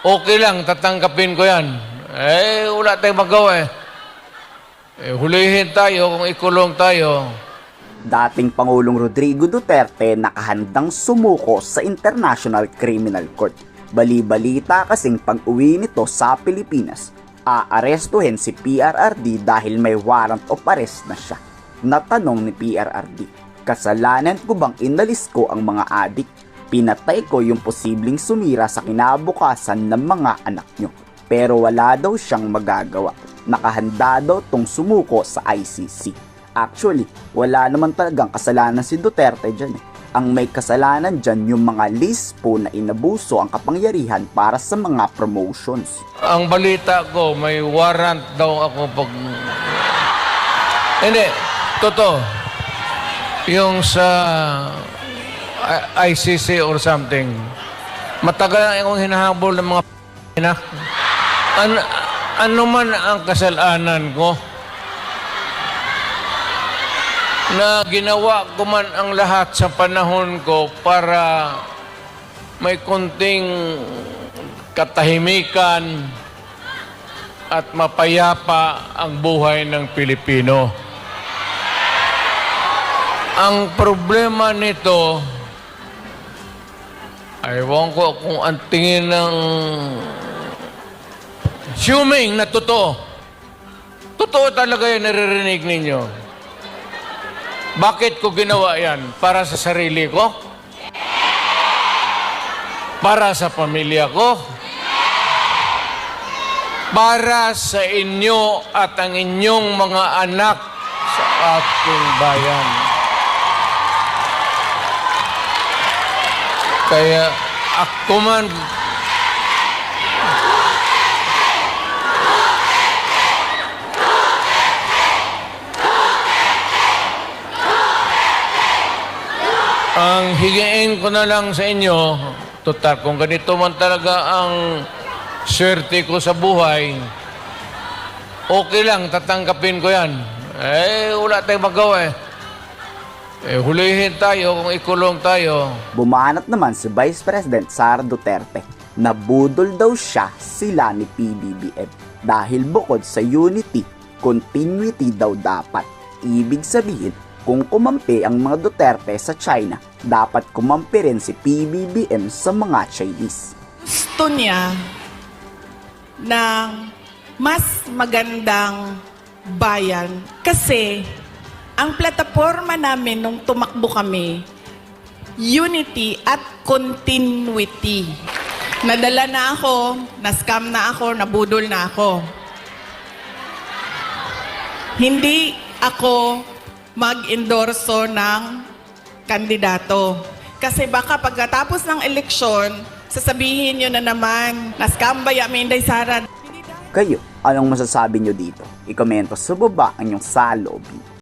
Okay lang, tatanggapin ko yan. Eh, wala tayong magawa eh. eh hulihin tayo kung ikulong tayo. Dating Pangulong Rodrigo Duterte nakahandang sumuko sa International Criminal Court. Bali-balita kasing pag-uwi nito sa Pilipinas, aarestuhin si PRRD dahil may warrant of arrest na siya. Natanong ni PRRD, kasalanan ko bang inalis ko ang mga adik? Pinatay ko yung posibleng sumira sa kinabukasan ng mga anak nyo. Pero wala daw siyang magagawa. Nakahanda daw tong sumuko sa ICC. Actually, wala naman talagang kasalanan si Duterte dyan eh. Ang may kasalanan dyan yung mga list po na inabuso ang kapangyarihan para sa mga promotions. Ang balita ko, may warrant daw ako pag... Hindi, totoo. Yung sa ICC or something. Matagal akong hinahabol ng mga na. An ano man ang kasalanan ko na ginawa ko man ang lahat sa panahon ko para may kunting katahimikan at mapayapa ang buhay ng Pilipino. Ang problema nito, aywan ko kung ang tingin ng assuming na totoo. Totoo talaga yung naririnig ninyo. Bakit ko ginawa yan? Para sa sarili ko? Para sa pamilya ko? Para sa inyo at ang inyong mga anak sa ating bayan. Kaya ako man Ang higiin ko na lang sa inyo, total, kung ganito man talaga ang swerte ko sa buhay, okay lang, tatanggapin ko yan. Eh, wala tayong magawa eh. Eh, hulihin tayo kung ikulong tayo. Bumanat naman si Vice President Sara Duterte na budol daw siya sila ni PBBM dahil bukod sa unity, continuity daw dapat. Ibig sabihin, kung kumampi ang mga Duterte sa China, dapat kumampi rin si PBBM sa mga Chinese. gusto niya ng mas magandang bayan kasi ang plataforma namin nung tumakbo kami, unity at continuity. Nadala na ako, na-scam na ako, nabudol na ako. Hindi ako mag-endorso ng kandidato. Kasi baka pagkatapos ng eleksyon, sasabihin nyo na naman, na-scam ba yung Inday Sara? Kayo, anong masasabi nyo dito? I-komento sa baba ang inyong salobin.